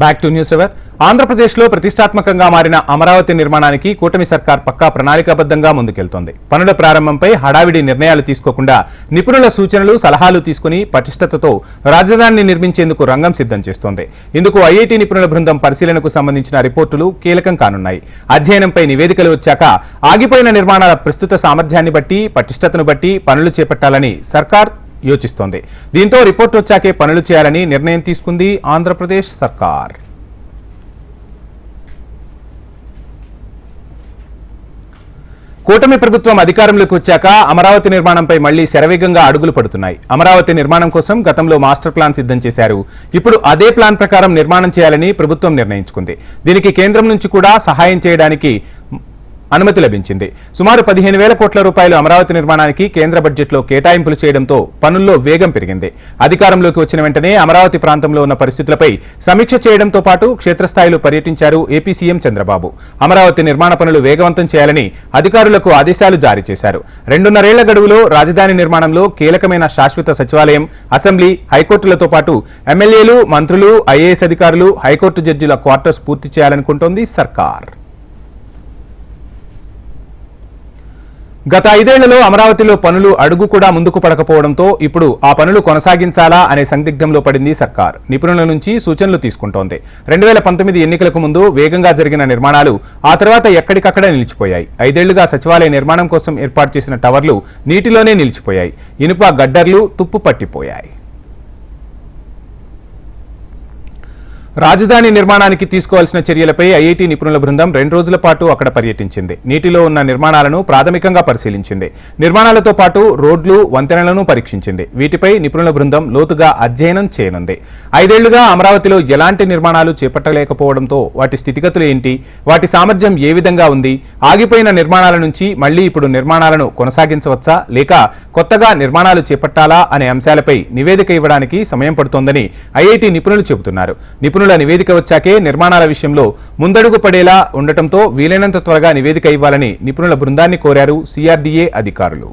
Back to news ever ఆంధ్రప్రదేశ్లో ప్రతిష్టాత్మకంగా మారిన అమరావతి నిర్మాణానికి కూటమి సర్కార్ పక్కా ప్రణాళికాబద్ధంగా ముందుకెళ్తోంది. పనుల ప్రారంభంపై హడావిడి నిర్ణయాలు తీసుకోకుండా నిపుణుల సూచనలు సలహాలు తీసుకుని పటిష్టతతో రాజధానిని నిర్మించేందుకు రంగం సిద్ధం చేస్తోంది. ఇందుకు ఐఐటి నిపుణుల బృందం పరిశీలనకు సంబంధించిన రిపోర్టులు కీలకం కానున్నాయి. అధ్యయనంపై నివేదికలు వచ్చాక ఆగిపోయిన నిర్మాణాల ప్రస్తుత సామర్థ్యాన్ని బట్టి పటిష్టతను బట్టి పనులు చేపట్టాలని సర్కార్ యోచిస్తోంది. దీంతో రిపోర్ట్ వచ్చాకే పనులు చేయాలని నిర్ణయం తీసుకుంది ఆంధ్రప్రదేశ్ సర్కార్. కూటమి ప్రభుత్వం అధికారంలోకి వచ్చాక అమరావతి నిర్మాణంపై మళ్ళీ శరవేగంగా అడుగులు పడుతున్నాయి. అమరావతి నిర్మాణం కోసం గతంలో మాస్టర్ ప్లాన్ సిద్ధం చేశారు. ఇప్పుడు అదే ప్లాన్ ప్రకారం నిర్మాణం చేయాలని ప్రభుత్వం నిర్ణయించుకుంది. దీనికి కేంద్రం నుంచి కూడా సహాయం చేయడానికి అనుమతి లభించింది. సుమారు పదిహేను వేల కోట్ల రూపాయలు అమరావతి నిర్మాణానికి కేంద్ర బడ్జెట్లో కేటాయింపులు చేయడంతో పనుల్లో వేగం పెరిగింది. అధికారంలోకి వచ్చిన వెంటనే అమరావతి ప్రాంతంలో ఉన్న పరిస్థితులపై సమీక్ష చేయడంతో పాటు క్షేత్రస్థాయిలో పర్యటించారు ఏపీ సీఎం చంద్రబాబు. అమరావతి నిర్మాణ పనులు వేగవంతం చేయాలని అధికారులకు ఆదేశాలు జారీ చేశారు. రెండున్నరేళ్ళ గడువులో రాజధాని నిర్మాణంలో కీలకమైన శాశ్వత సచివాలయం అసెంబ్లీ హైకోర్టులతో పాటు ఎమ్మెల్యేలు మంత్రులు ఐఏఎస్ అధికారులు హైకోర్టు జడ్జిల క్వార్టర్స్ పూర్తి చేయాలనుకుంటోంది సర్కార్. గత ఐదేళ్ళలో అమరావతిలో పనులు అడుగు కూడా ముందుకు పడకపోవడంతో ఇప్పుడు ఆ పనులు కొనసాగించాలా అనే సందిగ్ధంలో పడింది సర్కార్. నిపుణుల నుంచి సూచనలు తీసుకుంటోంది. రెండు వేల పంతొమ్మిది ఎన్నికలకు ముందు వేగంగా జరిగిన నిర్మాణాలు ఆ తర్వాత ఎక్కడికక్కడే నిలిచిపోయాయి. ఐదేళ్ళుగా సచివాలయ నిర్మాణం కోసం ఏర్పాటు చేసిన టవర్లు నీటిలోనే నిలిచిపోయాయి. ఇనుప గడ్డర్లు తుప్పు పట్టిపోయాయి. రాజధాని నిర్మాణానికి తీసుకోవాల్సిన చర్యలపై ఐఐటి నిపుణుల బృందం రెండు రోజుల పాటు అక్కడ పర్యటించింది. నీటిలో ఉన్న నిర్మాణాలను ప్రాథమికంగా పరిశీలించింది. నిర్మాణాలతో పాటు రోడ్లు వంతెనలను పరీక్షించింది. వీటిపై నిపుణుల బృందం లోతుగా అధ్యయనం చేయనుంది. ఐదేళ్ళుగా అమరావతిలో ఎలాంటి నిర్మాణాలు చేపట్టలేకపోవడంతో వాటి స్థితిగతులు ఏంటి? వాటి సామర్థ్యం ఏ విధంగా ఉంది? ఆగిపోయిన నిర్మాణాల నుంచి మళ్ళీ ఇప్పుడు నిర్మాణాలను కొనసాగించవచ్చా? లేక కొత్తగా నిర్మాణాలు చేపట్టాలా? అనే అంశాలపై నివేదిక ఇవ్వడానికి సమయం పడుతోందని ఐఐటి నిపుణులు చెబుతున్నారు. నిపుణుల నివేదిక వచ్చాకే నిర్మాణాల విషయంలో ముందడుగు పడేలా ఉండటంతో వీలైనంత త్వరగా నివేదిక ఇవ్వాలని నిపుణుల బృందాన్ని కోరారు సిఆర్డీఏ అధికారులు.